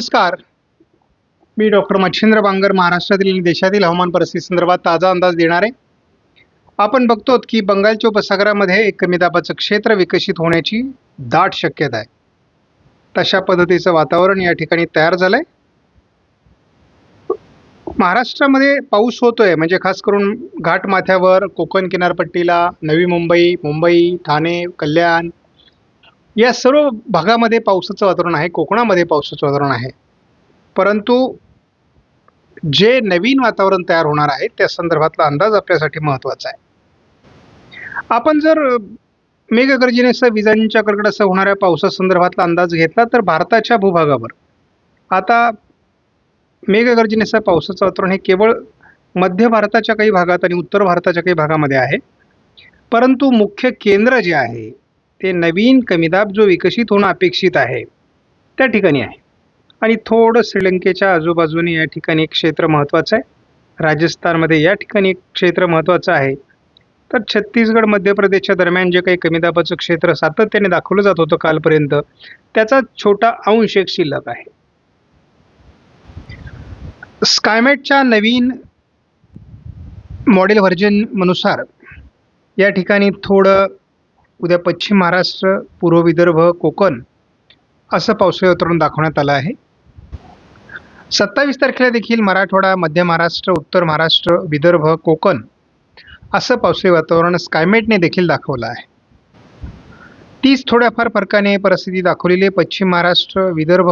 नमस्कार. मी डॉक्टर मच्छिंद्र बांगर महाराष्ट्रातील आणि देशातील हवामान परिस्थिती संदर्भात ताजा अंदाज देणार. आहे आपण बघतो की बंगालच्या उपसागरामध्ये एक कमी दाबाचं क्षेत्र विकसित होण्याची दाट शक्यता आहे. तशा पद्धतीचं वातावरण या ठिकाणी तयार झालंय. महाराष्ट्रामध्ये पाऊस होतोय म्हणजे खास करून घाटमाथ्यावर कोकण किनारपट्टीला नवी मुंबई मुंबई ठाणे कल्याण या सर्व भागामध्ये पावसाचं वातावरण आहे कोकणामध्ये पावसाचं वातावरण आहे. परंतु जे नवीन वातावरण तयार होणार आहे त्या संदर्भातला अंदाज आपल्यासाठी महत्त्वाचा आहे. आपण जर मेघगर्जनेसह विजांच्या कडकडासह होणाऱ्या पावसासंदर्भातला अंदाज घेतला तर भारताच्या भूभागावर. आता मेघगर्जनेसह पावसाचं वातावरण हे केवळ मध्य भारताच्या काही भागात आणि उत्तर भारताच्या काही भागामध्ये आहे. परंतु मुख्य केंद्र जे आहे ते नवीन कमीदाब जो विकसित होणं अपेक्षित आहे त्या ठिकाणी आहे. आणि थोडं श्रीलंकेच्या आजूबाजूने या ठिकाणी एक क्षेत्र महत्त्वाचं आहे. राजस्थानमध्ये या ठिकाणी एक क्षेत्र महत्त्वाचं आहे. तर छत्तीसगड मध्य प्रदेशच्या दरम्यान जे काही कमीदाबाचं क्षेत्र सातत्याने दाखवलं जात होतं कालपर्यंत त्याचा छोटा अंश एक शिल्लक आहे. स्कायमेटच्या नवीन मॉडेल व्हर्जननुसार या ठिकाणी थोडं उद्या पश्चिम महाराष्ट्र पूर्व विदर्भ कोकण असं पावसाळी वातावरण दाखवण्यात आलं आहे. सत्तावीस तारखेला देखील मराठवाडा मध्य महाराष्ट्र उत्तर महाराष्ट्र विदर्भ कोकण असं पावसाळी वातावरण स्कायमेटने देखील दाखवलं आहे. तीच थोड्याफार फरकाने परिस्थिती दाखवलेली आहे. पश्चिम महाराष्ट्र विदर्भ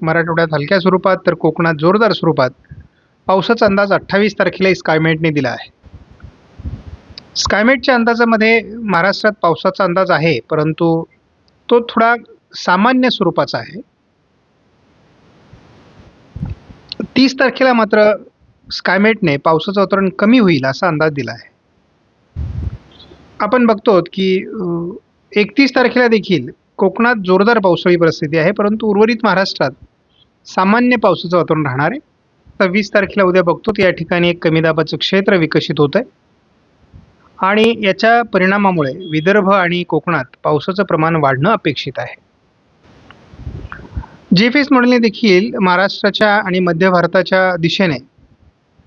मराठवाड्यात हलक्या स्वरूपात तर कोकणात जोरदार स्वरूपात पावसाचा अंदाज अठ्ठावीस तारखेला स्कायमेटने दिला आहे. स्कायमेटच्या अंदाजामध्ये महाराष्ट्रात पावसाचा अंदाज आहे परंतु तो थोडा सामान्य स्वरूपाचा आहे. तीस तारखेला मात्र स्कायमेटने पावसाचं वातावरण कमी होईल असा अंदाज दिला आहे. आपण बघतो की एकतीस तारखेला देखील कोकणात जोरदार पावसाळी परिस्थिती आहे परंतु उर्वरित महाराष्ट्रात सामान्य पावसाचं वातावरण राहणार आहे. तर वीस तारखेला उद्या बघतो या ठिकाणी एक कमी दाबाचं क्षेत्र विकसित होत आहे आणि याच्या परिणामामुळे विदर्भ आणि कोकणात पावसाचं प्रमाण वाढणं अपेक्षित आहे. जी एफ एस मॉडेलने देखील महाराष्ट्राच्या आणि मध्य भारताच्या दिशेने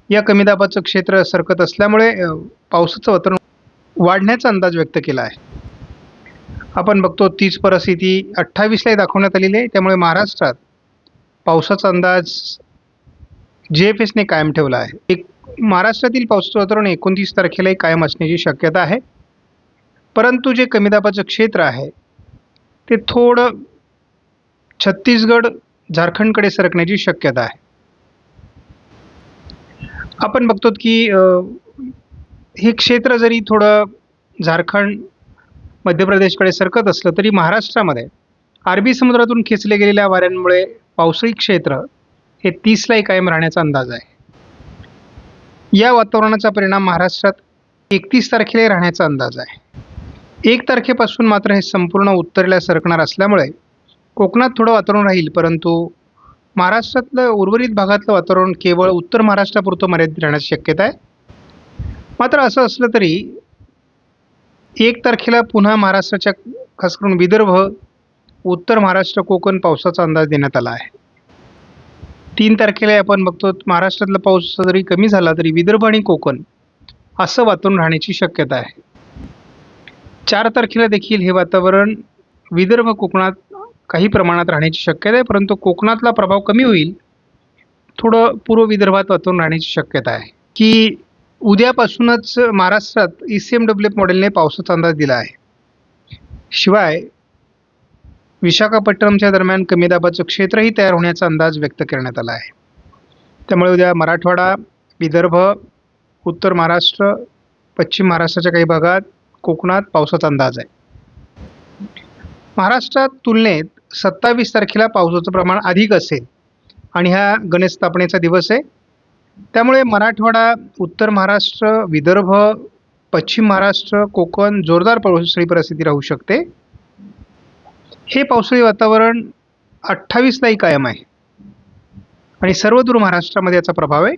या कमी दाबाचं क्षेत्र सरकत असल्यामुळे पावसाचं वातावरण वाढण्याचा अंदाज व्यक्त केला आहे. आपण बघतो तीच परिस्थिती अठ्ठावीसलाही दाखवण्यात आलेली आहे. त्यामुळे महाराष्ट्रात पावसाचा अंदाज जे एफ एसने कायम ठेवला आहे. एक महाराष्ट्रातील पावसाचं वातावरण एकोणतीस तारखेलाही कायम असण्याची शक्यता आहे. परंतु जे कमी दाबाचं क्षेत्र आहे ते थोडं छत्तीसगड झारखंडकडे सरकण्याची शक्यता आहे. आपण बघतो की हे क्षेत्र जरी थोडं झारखंड मध्य प्रदेशकडे सरकत असलं तरी महाराष्ट्रामध्ये अरबी समुद्रातून खेचले गेलेल्या वाऱ्यांमुळे पावसाळी क्षेत्र हे तीसलाही कायम राहण्याचा अंदाज आहे. या वातावरणाचा परिणाम महाराष्ट्रात एकतीस तारखेला राहण्याचा अंदाज आहे. एक तारखेपासून मात्र हे संपूर्ण उत्तरेला सरकणार असल्यामुळे कोकणात थोडं वातावरण राहील परंतु महाराष्ट्रातलं उर्वरित भागातलं वातावरण केवळ उत्तर महाराष्ट्रापुरतं मर्यादित राहण्याची शक्यता आहे. मात्र असं असलं तरी एक तारखेला पुन्हा महाराष्ट्राच्या खास करून विदर्भ उत्तर महाराष्ट्र कोकण पावसाचा अंदाज देण्यात आला आहे. तीन तारखेला आपण बघतो महाराष्ट्रातला पाऊस जरी कमी झाला तरी विदर्भ आणि कोकण असं वातावरण राहण्याची शक्यता आहे. चार तारखेला देखील हे वातावरण विदर्भ कोकणात काही प्रमाणात राहण्याची शक्यता आहे परंतु कोकणातला प्रभाव कमी होईल थोडं पूर्व विदर्भात वातावरण राहण्याची शक्यता आहे. की उद्यापासूनच महाराष्ट्रात E C M W F मॉडेलने पावसाचा अंदाज दिला आहे. शिवाय विशाखापट्टणमच्या दरम्यान कमी दाबाचं क्षेत्रही तयार होण्याचा अंदाज व्यक्त करण्यात आला आहे. त्यामुळे उद्या मराठवाडा विदर्भ उत्तर महाराष्ट्र पश्चिम महाराष्ट्राच्या काही भागात कोकणात पावसाचा अंदाज आहे. महाराष्ट्रात तुलनेत सत्तावीस तारखेला पावसाचं प्रमाण अधिक असेल आणि हा गणेश स्थापनेचा दिवस आहे. त्यामुळे मराठवाडा उत्तर महाराष्ट्र विदर्भ पश्चिम महाराष्ट्र कोकण जोरदार पावसाळी परिस्थिती राहू शकते. हे पावसाळी वातावरण अठ्ठावीसलाही कायम आहे. आणि सर्वदूर महाराष्ट्रामध्ये याचा प्रभाव आहे.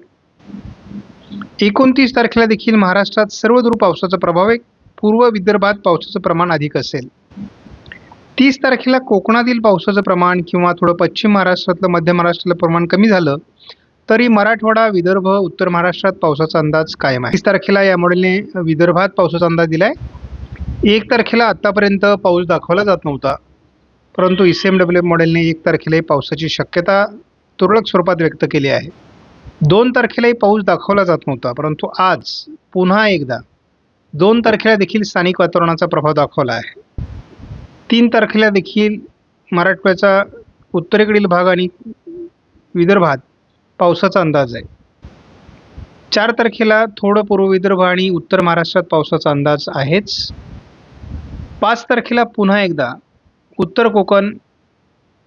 एकोणतीस तारखेला देखील महाराष्ट्रात सर्वदूर पावसाचा प्रभाव आहे. पूर्व विदर्भात पावसाचं प्रमाण अधिक असेल. तीस तारखेला कोकणातील पावसाचं प्रमाण किंवा थोडं पश्चिम महाराष्ट्रातलं मध्य महाराष्ट्रातलं प्रमाण कमी झालं तरी मराठवाडा विदर्भ उत्तर महाराष्ट्रात पावसाचा अंदाज कायम आहे. तीस तारखेला या मॉडेलने विदर्भात पावसाचा अंदाज दिला आहे एक तारखेला आत्तापर्यंत पाऊस दाखवला जात नव्हता. परंतु ई सी एम डब्ल्यू मॉडेलने एक तारखेलाही पावसाची शक्यता तुरळक स्वरूपात व्यक्त केली आहे. दोन तारखेलाही पाऊस दाखवला जात नव्हता परंतु आज पुन्हा एकदा दोन तारखेला देखील स्थानिक वातावरणाचा प्रभाव दाखवला आहे. तीन तारखेला देखील मराठवाड्याचा उत्तरेकडील भाग आणि विदर्भात पावसाचा अंदाज आहे. चार तारखेला थोडं पूर्व विदर्भ आणि उत्तर महाराष्ट्रात पावसाचा अंदाज आहेच. पाच तारखेला पुन्हा एकदा उत्तर कोकण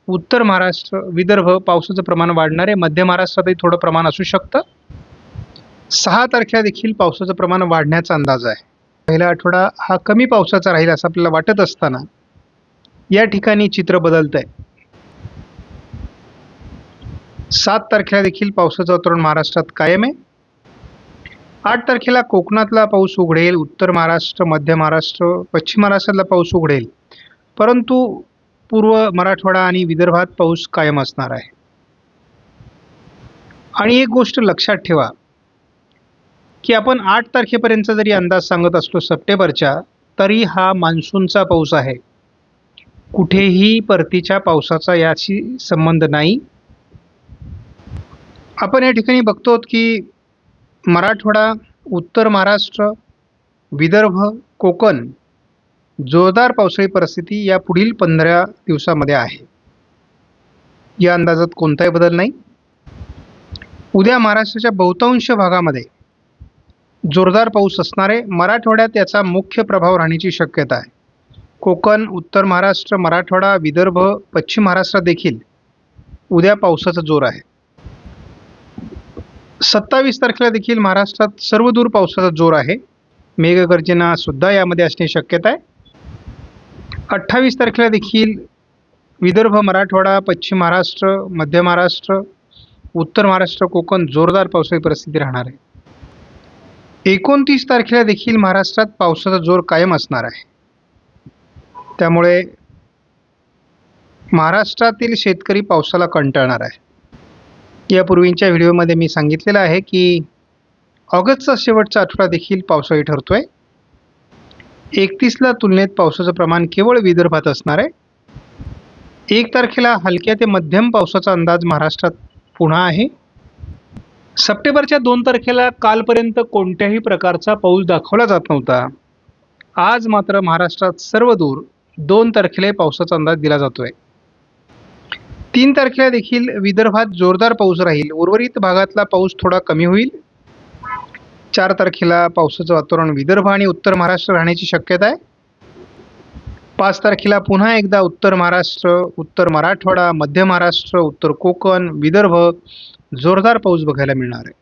उत्तर महाराष्ट्र विदर्भ पावसाचं प्रमाण वाढणार आहे मध्य महाराष्ट्रातही थोडं प्रमाण असू शकतं. सहा तारखेला देखील पावसाचं प्रमाण वाढण्याचा अंदाज आहे. पहिला आठवडा हा कमी पावसाचा राहील असं आपल्याला वाटत असताना या ठिकाणी चित्र बदलत आहे सात तारखेला देखील पावसाचं वातावरण महाराष्ट्रात कायम आहे. आठ तारखेला कोकणातला पाऊस उघडेल उत्तर महाराष्ट्र मध्य महाराष्ट्र पश्चिम महाराष्ट्रातला पाऊस उघडेल. परंतु पूर्व मराठवाडा आणि विदर्भात पाऊस कायम असणार आहे. आणि एक गोष्ट लक्षात ठेवा की आपण आठ तारखेपर्यंत जरी अंदाज सांगत असलो सप्टेंबरच्या तरी हा मान्सूनचा पाऊस आहे. कुठेही परतीच्या पावसाचा याशी संबंध नाही. आपण या ठिकाणी बघतो की मराठवाडा उत्तर महाराष्ट्र विदर्भ कोकण जोरदार पावसाळी परिस्थिती या पुढील पंधरा दिवसामध्ये आहे. या अंदाजात कोणताही बदल नाही. उद्या महाराष्ट्राच्या बहुतांश भागामध्ये जोरदार पाऊस असणारे मराठवाड्यात याचा मुख्य प्रभाव राहण्याची शक्यता आहे. कोकण उत्तर महाराष्ट्र मराठवाडा विदर्भ पश्चिम महाराष्ट्रात देखील उद्या पावसाचा जोर आहे. सत्तावीस तारखेला देखील महाराष्ट्रात सर्वदूर पावसाचा जोर आहे. मेघगर्जना सुद्धा यामध्ये असण्याची शक्यता आहे. अठ्ठावीस तारखेला देखील विदर्भ मराठवाडा पश्चिम महाराष्ट्र मध्य महाराष्ट्र उत्तर महाराष्ट्र कोकण जोरदार पावसाळी परिस्थिती राहणार आहे. एकोणतीस तारखेला देखील महाराष्ट्रात पावसाचा जोर कायम असणार आहे. त्यामुळे महाराष्ट्रातील शेतकरी पावसाला कंटाळणार आहे. यापूर्वीच्या व्हिडिओमध्ये मी सांगितलेलं आहे की ऑगस्टचा शेवटचा आठवडा देखील पावसाळी ठरतोय. एकतीसला तुलनेत पावसाचं प्रमाण केवळ विदर्भात असणार आहे. एक तारखेला हलक्या ते मध्यम पावसाचा अंदाज महाराष्ट्रात पुन्हा आहे. सप्टेंबरच्या दोन तारखेला कालपर्यंत कोणत्याही प्रकारचा पाऊस दाखवला जात नव्हता. आज मात्र महाराष्ट्रात सर्व दूर दोन तारखेला पावसाचा अंदाज दिला जातोय. तीन तारखेला देखील विदर्भात जोरदार पाऊस राहील. उर्वरित भागातला पाऊस थोडा कमी होईल. चार तारखेला पावसाचं वातावरण विदर्भ आणि उत्तर महाराष्ट्र राहण्याची शक्यता आहे. पाच तारखेला पुन्हा एकदा उत्तर महाराष्ट्र उत्तर मराठवाडा मध्य महाराष्ट्र उत्तर कोकण विदर्भ जोरदार पाऊस बघायला मिळणार आहे.